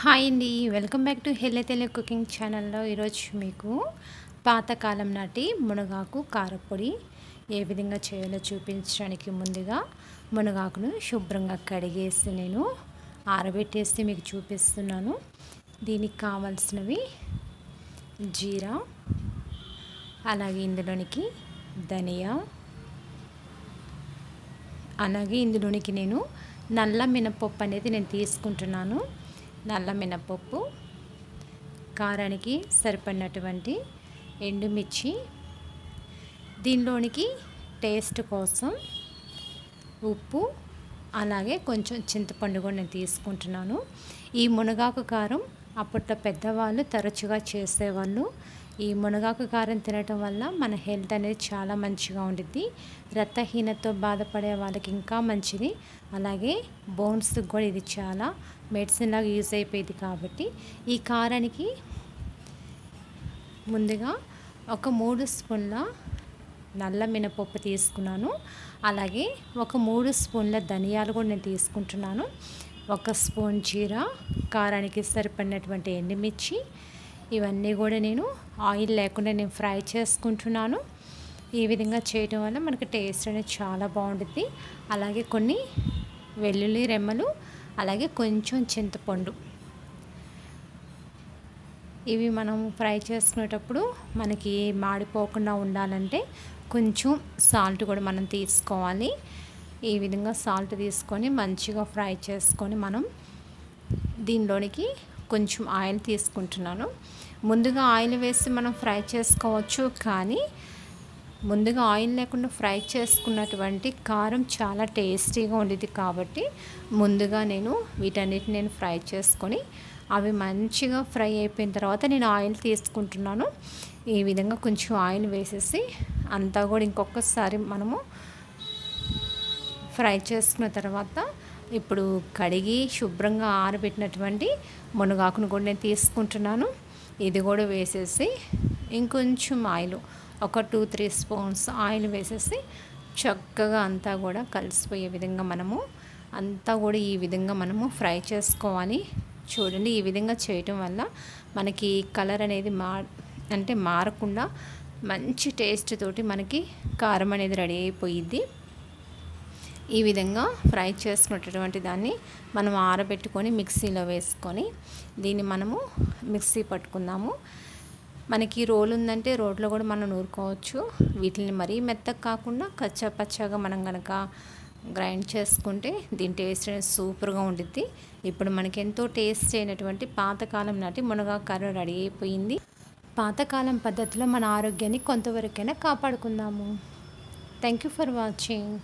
Hi అండి. Welcome back to హెల్లె cooking ఛానల్లో ఈరోజు మీకు పాతకాలం నాటి మునగాకు కారపొడి ఏ విధంగా చేయాలో చూపించడానికి ముందుగా మునగాకును శుభ్రంగా కడిగేసి నేను ఆరబెట్టేసి మీకు చూపిస్తున్నాను. దీనికి కావాల్సినవి జీరా అలాగే ఇందులోనికి ధనియా అలాగే ఇందులోనికి నేను నల్ల మినపప్పు అనేది నేను తీసుకుంటున్నాను. నల్ల మినపప్పు కారానికి సరిపడినటువంటి ఎండుమిర్చి దీనిలోనికి టేస్ట్ కోసం ఉప్పు అలాగే కొంచెం చింతపండు కూడా నేను తీసుకుంటున్నాను. ఈ మునగాకు కారం అప్పట్లో పెద్దవాళ్ళు తరచుగా చేసేవాళ్ళు. ఈ మునగాకు కారం తినటం వల్ల మన హెల్త్ అనేది చాలా మంచిగా ఉండిద్ది. రక్తహీనతతో బాధపడే వాళ్ళకి ఇంకా మంచిది. అలాగే బోన్స్కి కూడా ఇది చాలా మెడిసిన్ లాగా యూజ్ అయిపోయింది కాబట్టి ఈ కారానికి ముందుగా ఒక మూడు స్పూన్ల నల్ల మినపప్పు తీసుకున్నాను. అలాగే ఒక మూడు స్పూన్ల ధనియాలు కూడా నేను తీసుకుంటున్నాను. ఒక స్పూన్ జీరా కారానికి సరిపడినటువంటి ఎండుమిర్చి ఇవన్నీ కూడా నేను ఆయిల్ లేకుండా నేను ఫ్రై చేసుకుంటున్నాను. ఈ విధంగా చేయటం వల్ల మనకి టేస్ట్ అనేది చాలా బాగుంటుంది. అలాగే కొన్ని వెల్లుల్లి రెమ్మలు అలాగే కొంచెం చింతపండు. ఇవి మనం ఫ్రై చేసుకునేటప్పుడు మనకి మాడిపోకుండా ఉండాలంటే కొంచెం సాల్ట్ కూడా మనం తీసుకోవాలి. ఈ విధంగా సాల్ట్ తీసుకొని మంచిగా ఫ్రై చేసుకొని మనం దీనిలోనికి కొంచెం ఆయిల్ తీసుకుంటున్నాను. ముందుగా ఆయిల్ వేసి మనం ఫ్రై చేసుకోవచ్చు కానీ ముందుగా ఆయిల్ లేకుండా ఫ్రై చేసుకున్నటువంటి కారం చాలా టేస్టీగా ఉండేది కాబట్టి ముందుగా నేను వీటన్నిటిని నేను ఫ్రై చేసుకొని అవి మంచిగా ఫ్రై అయిపోయిన తర్వాత నేను ఆయిల్ తీసుకుంటున్నాను. ఈ విధంగా కొంచెం ఆయిల్ వేసేసి అంతా కూడా ఇంకొకసారి మనము ఫ్రై చేసుకున్న తర్వాత ఇప్పుడు కడిగి శుభ్రంగా ఆరబెట్టినటువంటి మునగాకును కూడా నేను తీసుకుంటున్నాను. ఇది కూడా వేసేసి ఇంకొంచెం ఆయిల్ ఒక టూ త్రీ స్పూన్స్ ఆయిల్ వేసేసి చక్కగా అంతా కూడా కలిసిపోయే విధంగా మనము అంతా కూడా ఈ విధంగా మనము ఫ్రై చేసుకోవాలి. చూడండి ఈ విధంగా చేయటం వల్ల మనకి కలర్ అనేది మా అంటే మారకుండా మంచి టేస్ట్ తోటి మనకి కారం అనేది రెడీ అయిపోయిద్ది. ఈ విధంగా ఫ్రై చేసుకున్నటువంటి దాన్ని మనం ఆరబెట్టుకొని మిక్సీలో వేసుకొని దీన్ని మనము మిక్సీ పట్టుకుందాము. మనకి రోల్ ఉందంటే రోడ్లో కూడా మనం నూరుకోవచ్చు. వీటిని మరీ మెత్తగా కాకుండా కచ్చా పచ్చగా మనం కనుక గ్రైండ్ చేసుకుంటే దీని టేస్ట్ అనేది సూపర్గా ఉండిద్ది. ఇప్పుడు మనకి ఎంతో టేస్ట్ అయినటువంటి పాతకాలం నాటి మునగా కర్ర రెడీ అయిపోయింది. పాతకాలం పద్ధతిలో మన ఆరోగ్యాన్ని కొంతవరకైనా కాపాడుకుందాము. Thank you for watching